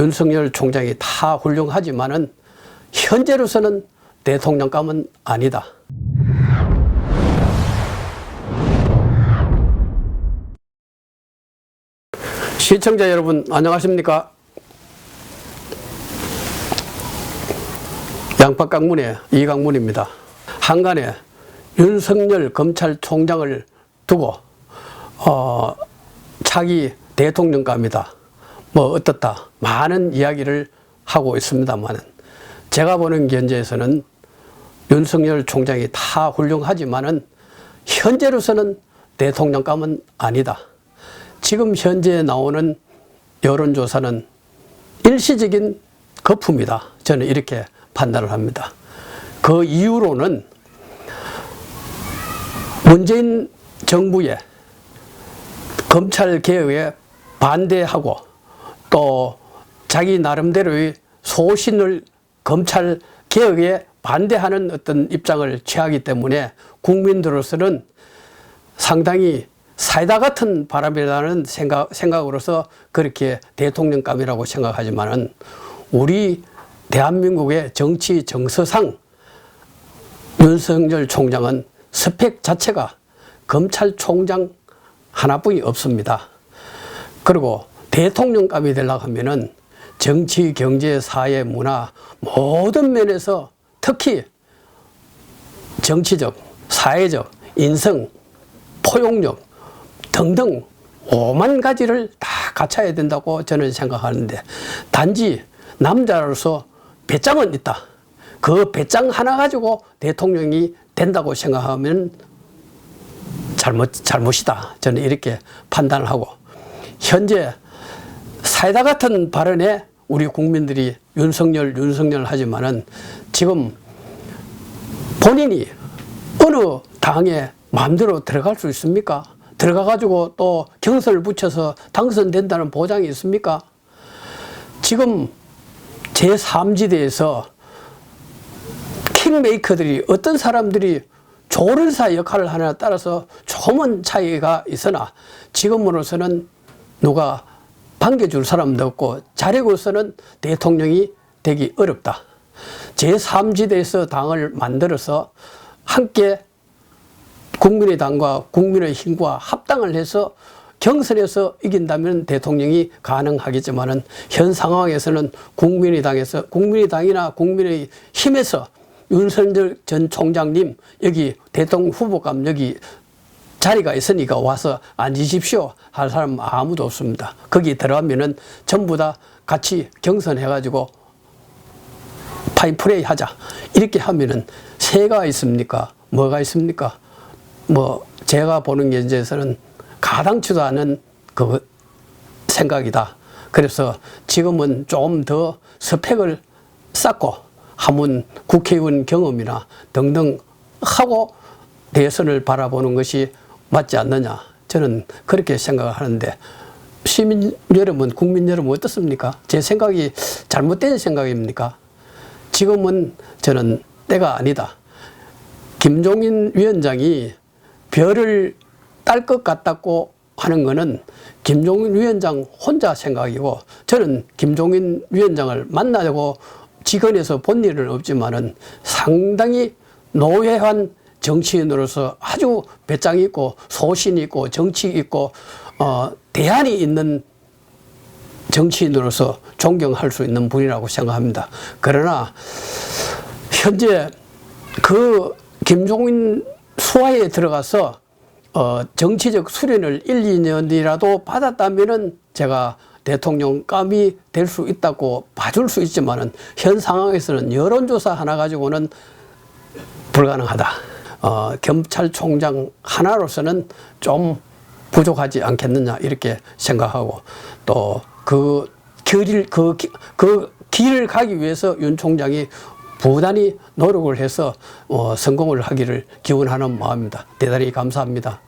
윤석열 총장이 다 훌륭하지만은 현재로서는 대통령감은 아니다. 시청자 여러분 안녕하십니까? 양파강문의 이강문입니다. 한간에 윤석열 검찰총장을 두고 어, 차기 대통령감이다. 뭐 어떻다. 많은 이야기를 하고 있습니다만 제가 보는 견제에서는 윤석열 총장이 다 훌륭하지만은 현재로서는 대통령감은 아니다. 지금 현재 나오는 여론조사는 일시적인 거품이다. 저는 이렇게 판단을 합니다. 그 이유로는 문재인 정부의 검찰 개혁에 반대하고 또 자기 나름대로의 소신을 검찰 개혁에 반대하는 어떤 입장을 취하기 때문에 국민들로서는 상당히 사이다 같은 바람이라는 생각, 생각으로서 그렇게 대통령감이라고 생각하지만은 우리 대한민국의 정치 정서상 윤석열 총장은 스펙 자체가 검찰총장 하나뿐이 없습니다. 그리고 대통령감이 되려고 하면은 정치, 경제, 사회, 문화 모든 면에서 특히 정치적, 사회적, 인성, 포용력 등등 오만 가지를 다 갖춰야 된다고 저는 생각하는데 단지 남자로서 배짱은 있다. 그 배짱 하나 가지고 대통령이 된다고 생각하면 잘못, 잘못이다. 저는 이렇게 판단을 하고 현재 사이다 같은 발언에 우리 국민들이 윤석열, 윤석열 하지만은 지금 본인이 어느 당에 마음대로 들어갈 수 있습니까? 들어가 가지고 또 경선을 붙여서 당선된다는 보장이 있습니까? 지금 제3지대에서 킹메이커들이 어떤 사람들이 조련사 역할을 하느냐에 따라서 조금은 차이가 있으나 지금으로서는 누가 반겨줄 사람도 없고 자력으로서는 대통령이 되기 어렵다. 제3지대에서 당을 만들어서 함께 국민의당과 국민의힘과 합당을 해서 경선에서 이긴다면 대통령이 가능하겠지만은 현 상황에서는 국민의당에서 국민의당이나 국민의힘에서 윤석열 전 총장님 여기 대통령 후보감 여기 자리가 있으니까 와서 앉으십시오 할 사람 아무도 없습니다. 거기 들어가면은 전부 다 같이 경선해가지고 파인프레이 하자 이렇게 하면은 새가 있습니까? 뭐가 있습니까? 뭐 제가 보는 견제에서는 가당치도 않은 그 생각이다. 그래서 지금은 좀 더 스펙을 쌓고 한번 국회의원 경험이나 등등 하고 대선을 바라보는 것이 맞지 않느냐. 저는 그렇게 생각을 하는데 시민 여러분, 국민 여러분 어떻습니까? 제 생각이 잘못된 생각입니까? 지금은 저는 때가 아니다. 김종인 위원장이 별을 딸 것 같다고 하는 것은 김종인 위원장 혼자 생각이고 저는 김종인 위원장을 만나고 직원에서 본 일은 없지만은 상당히 노회한 정치인으로서 아주 배짱 있고 소신 있고 정치 있고 어 대안이 있는 정치인으로서 존경할 수 있는 분이라고 생각합니다. 그러나 현재 그 김종인 수하에 들어가서 어 정치적 수련을 1, 2년이라도 받았다면은 제가 대통령감이 될 수 있다고 봐줄 수 있지만은 현 상황에서는 여론조사 하나 가지고는 불가능하다. 어, 검찰총장 하나로서는 좀 부족하지 않겠느냐 이렇게 생각하고 또그 길을 그, 기- 그 길을 가기 위해서 윤 총장이 부단히 노력을 해서 어, 성공을 하기를 기원하는 마음입니다. 대단히 감사합니다.